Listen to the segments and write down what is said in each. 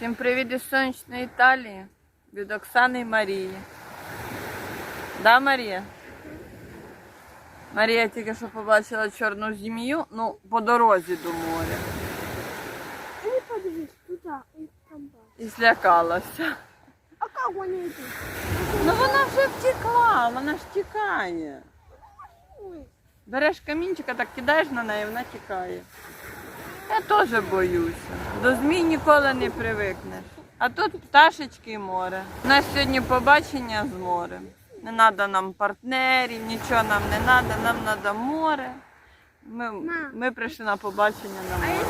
Всім привіт із сонячної Італії від Оксани і Марії. Да, Марія? Марія тільки що побачила чорну змію, ну, по дорозі до моря. Они подвис туда и там. І злякалася. А как они идут? Ну вона вже втекла, вона ж тікає. Береш камінчика, так кидаєш на неї, вона тікає. Я теж боюся. До змій ніколи не привикнеш. А тут пташечки і море. У нас сьогодні побачення з морем. Не треба нам партнерів, нічого нам не треба, нам треба море. Ми, ми прийшли на побачення на море.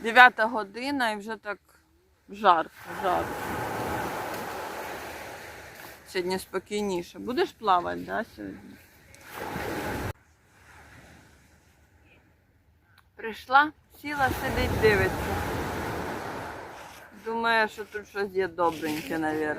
Дев'ята година і вже так жарко, жарко. Сьогодні спокійніше. Будеш плавати, да, сьогодні? Прийшла, сіла, сидить, дивиться. Думаю, що тут щось є добреньке, мабуть.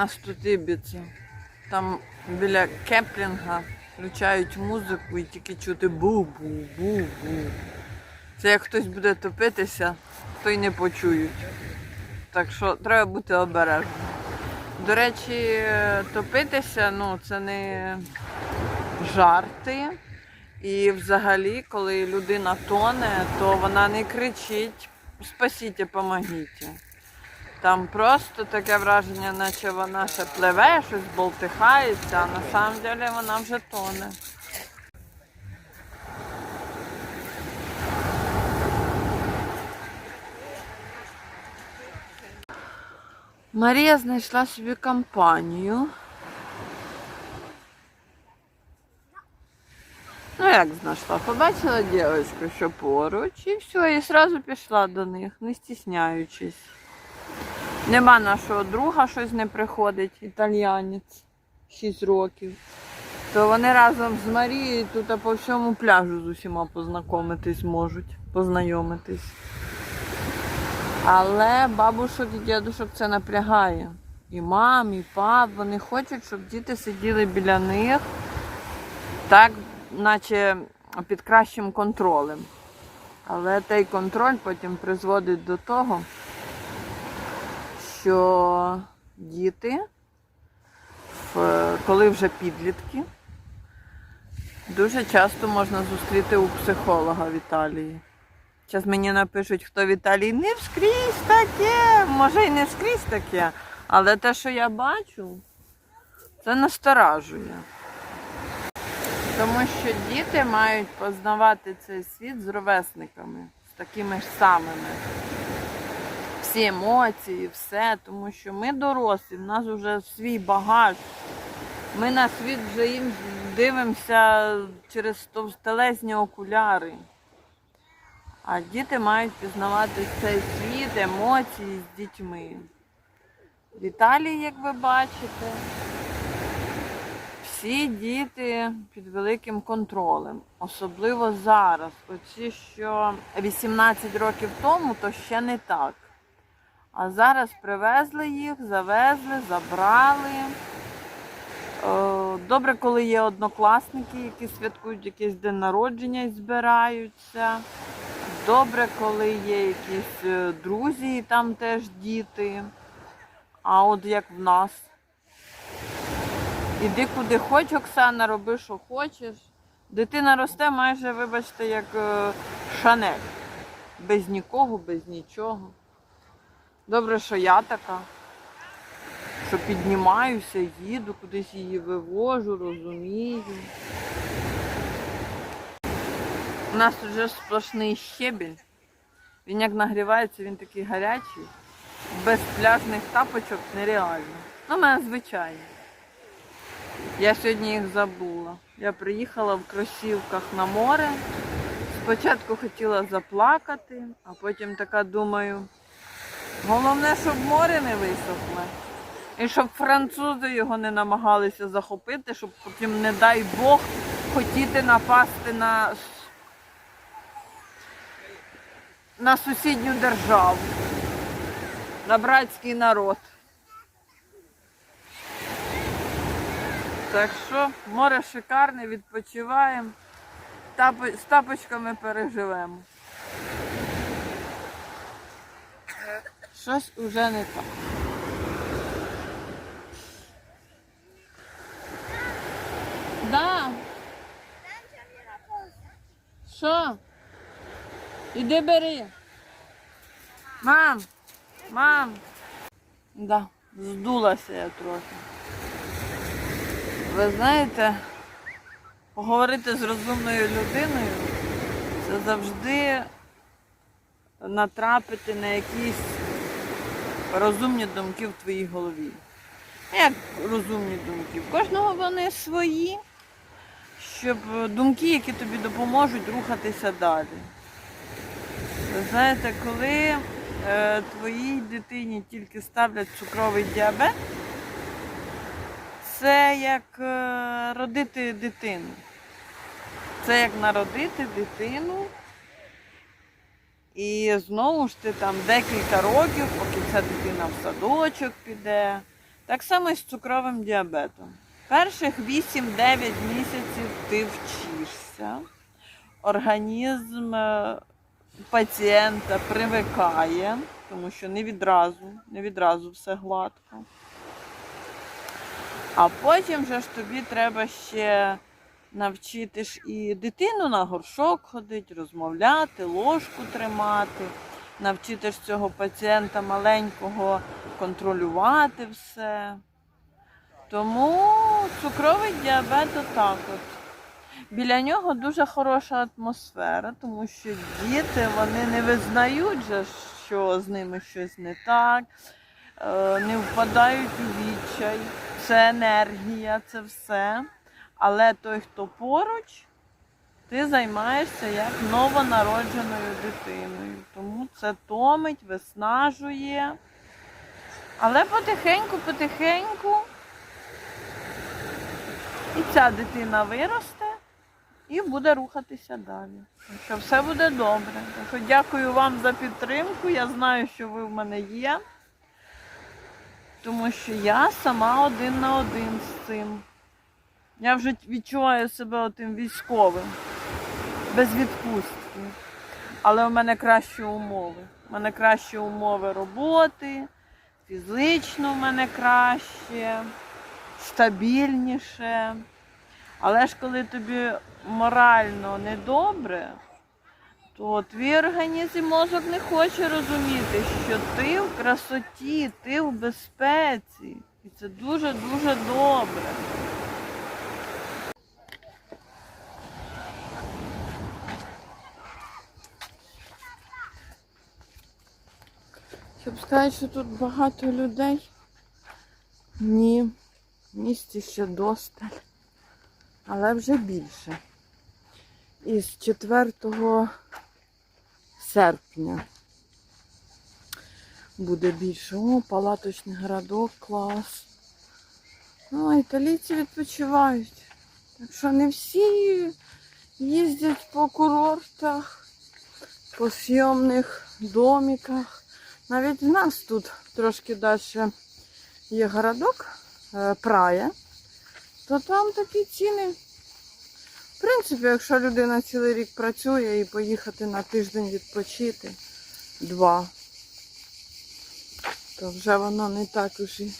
Нас тут. Там біля кемплінга включають музику і тільки чути бу-бу-бу-бу. Це як хтось буде топитися, то й не почують. Так що треба бути обережним. До речі, топитися ну, це не жарти. І взагалі, коли людина тоне, то вона не кричить Спасіть, помогіть. Там просто таке враження, наче вона ще пливе, щось болтихається, а на самом деле вона вже тоне. Марія знайшла собі компанію. Ну, як знайшла? Побачила дівчинку, що поруч, і все, і одразу пішла до них, не стісняючись. Нема нашого друга, щось не приходить, італіянець, 6 років. То вони разом з Марією тут по всьому пляжу з усіма познайомитись можуть, познайомитись. Але бабушок і дідушок це напрягає. І мам, і пап, вони хочуть, щоб діти сиділи біля них, так, наче під кращим контролем. Але той контроль потім призводить до того, що діти коли вже підлітки, дуже часто можна зустріти у психолога в Італії. Зараз мені напишуть, хто в Італії не вскрізь таке, може і не скрізь таке, але те, що я бачу, це насторажує. Тому що діти мають познавати цей світ з ровесниками, з такими ж самими. Всі емоції, все, тому що ми дорослі, в нас вже свій багаж. Ми на світ вже їм дивимося через товстелезні окуляри. А діти мають пізнавати цей світ, емоції з дітьми. В Італії, як ви бачите, всі діти під великим контролем, особливо зараз. Оці, що 18 років тому, то ще не так. А зараз привезли їх, завезли, забрали. Е, Добре, коли є однокласники, які святкують якийсь день народження і збираються. Добре, коли є якісь е, друзі, і там теж діти. А от як в нас. Іди куди хоч, Оксана, роби, що хочеш. Дитина росте майже, вибачте, як е, шанель. Без нікого, без нічого. Добре, що я така, що піднімаюся, їду, кудись її вивожу, розумію. У нас вже сплошний щебель. Він як нагрівається, він такий гарячий. Без пляжних тапочок нереально. Ну, мене звичайно. Я сьогодні їх забула. Я приїхала в кросівках на море. Спочатку хотіла заплакати, а потім така думаю, головне, щоб море не висохло. І щоб французи його не намагалися захопити, щоб потім, не дай Бог, хотіти напасти на, на сусідню державу, на братський народ. Так що море шикарне, відпочиваємо, з тапочками переживемо. Щось уже не так. Да. Що? Іди бери. Мам, мам. Да, здулася я трохи. Ви знаєте, поговорити з розумною людиною це завжди натрапити на якісь розумні думки в твоїй голові. Як розумні думки? В кожного вони свої, щоб думки, які тобі допоможуть рухатися далі. Ви знаєте, коли е, твоїй дитині тільки ставлять цукровий діабет, це як е, родити дитину. Це як народити дитину. І знову ж ти там декілька років, поки ця дитина в садочок піде. Так само і з цукровим діабетом. Перших 8-9 місяців ти вчишся. Організм е, пацієнта привикає, тому що не відразу, не відразу все гладко. А потім же ж тобі треба ще навчити ж і дитину на горшок ходити, розмовляти, ложку тримати, навчити ж цього пацієнта маленького контролювати все. Тому цукровий діабет отак от. Біля нього дуже хороша атмосфера, тому що діти вони не визнають, що з ними щось не так, е, не впадають у відчай. Це енергія, це все. Але той, хто поруч, ти займаєшся як новонародженою дитиною. Тому це томить, виснажує. Але потихеньку, потихеньку і ця дитина виросте і буде рухатися далі. Що все буде добре. Так дякую вам за підтримку. Я знаю, що ви в мене є. Тому що я сама один на один з цим. Я вже відчуваю себе отим військовим, без відпустки. Але у мене кращі умови. У мене кращі умови роботи, фізично в мене краще. стабільніше. Але ж коли тобі морально недобре, то твій організм мозок не хоче розуміти, що ти в красоті, ти в безпеці. І це дуже-дуже добре. Щоб сказати, що тут багато людей. Ні, місці ще досталь. Але вже більше. Із 4 серпня буде більше. О, палаточний городок, клас. Ну, італійці відпочивають. Так що не всі їздять по курортах, по сйомних домиках. Навіть в нас тут трошки далі є городок, е, Прая, то там такі ціни. В принципі, якщо людина цілий рік працює і поїхати на тиждень відпочити, два, то вже воно не так уж і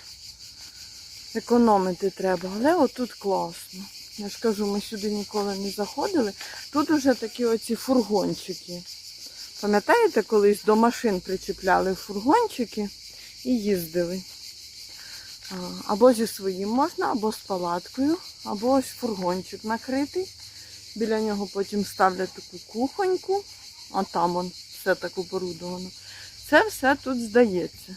економити треба. Але отут класно. Я ж кажу, ми сюди ніколи не заходили. Тут вже такі оці фургончики. Пам'ятаєте, колись до машин причіпляли фургончики і їздили. Або зі своїм можна, або з палаткою, або ось фургончик накритий. Біля нього потім ставлять таку кухоньку, а там он все так оборудовано. Це все тут здається.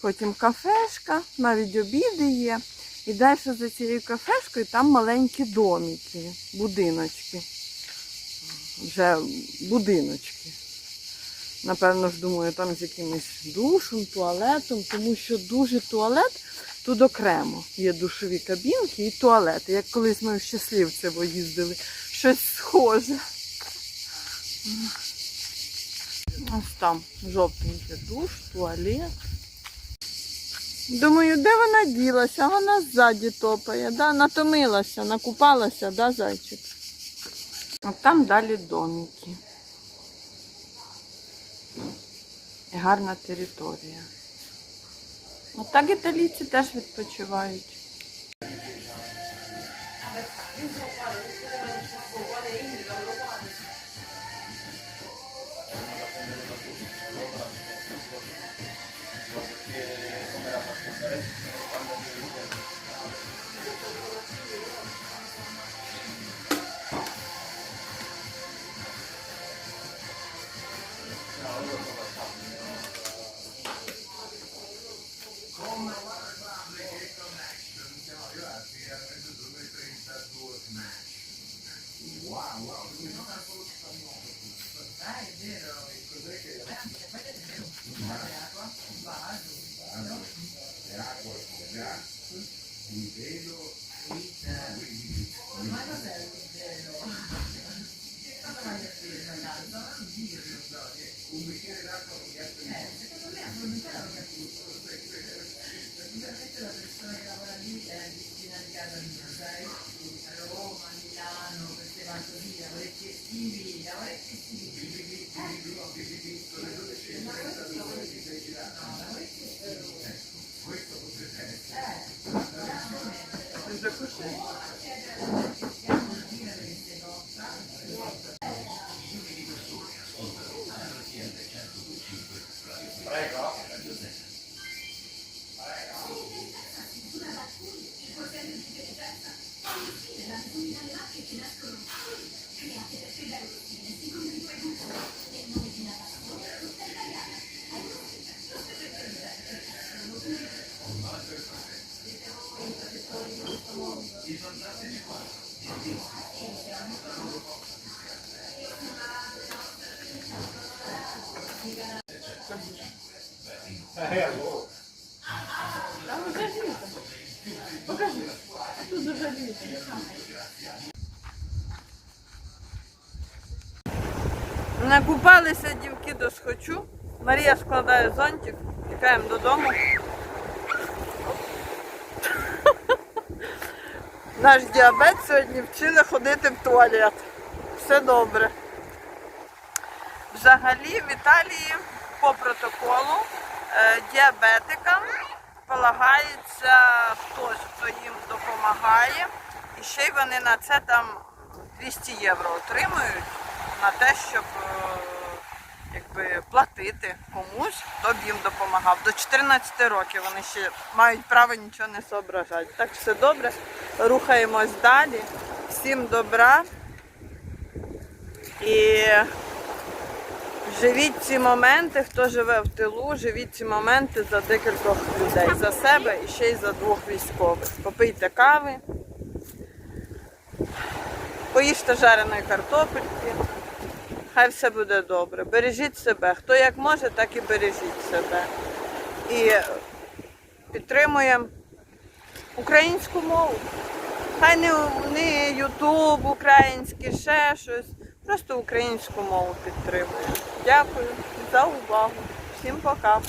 Потім кафешка, навіть обіди є. І далі за цією кафешкою там маленькі домики, будиночки. Вже будиночки. Напевно ж, думаю, там з якимось душем, туалетом, тому що дуже туалет тут окремо. Є душові кабінки і туалети. Як колись ми в Щасливцево їздили, щось схоже. Ось там жовтенький душ, туалет. Думаю, де вона ділася? Вона ззаді топає, да? натомилася, накупалася, да, зайчик? А там далі домики. І гарна територія. Отак італійці теж відпочивають. Літо. Покажи. Тут уже. Накупалися дівки до схочу. Марія складає зонтик, тікаємо додому. Наш діабет сьогодні вчили ходити в туалет. Все добре. Взагалі в Італії по протоколу е, діабетикам полагається хтось, хто їм допомагає. І ще й вони на це там 200 євро отримують на те, щоб е, якби, платити комусь, хто б їм допомагав. До 14 років вони ще мають право нічого не соображати. Так все добре. Рухаємось далі. Всім добра. І живіть ці моменти, хто живе в тилу, живіть ці моменти за декількох людей, за себе і ще й за двох військових. Попийте кави, поїжте жареної картопельки. Хай все буде добре. Бережіть себе. Хто як може, так і бережіть себе. І підтримуємо українську мову. Хай не, не Ютуб український, ще щось. Просто українську мову підтримуємо. Дякую за увагу. Всім пока.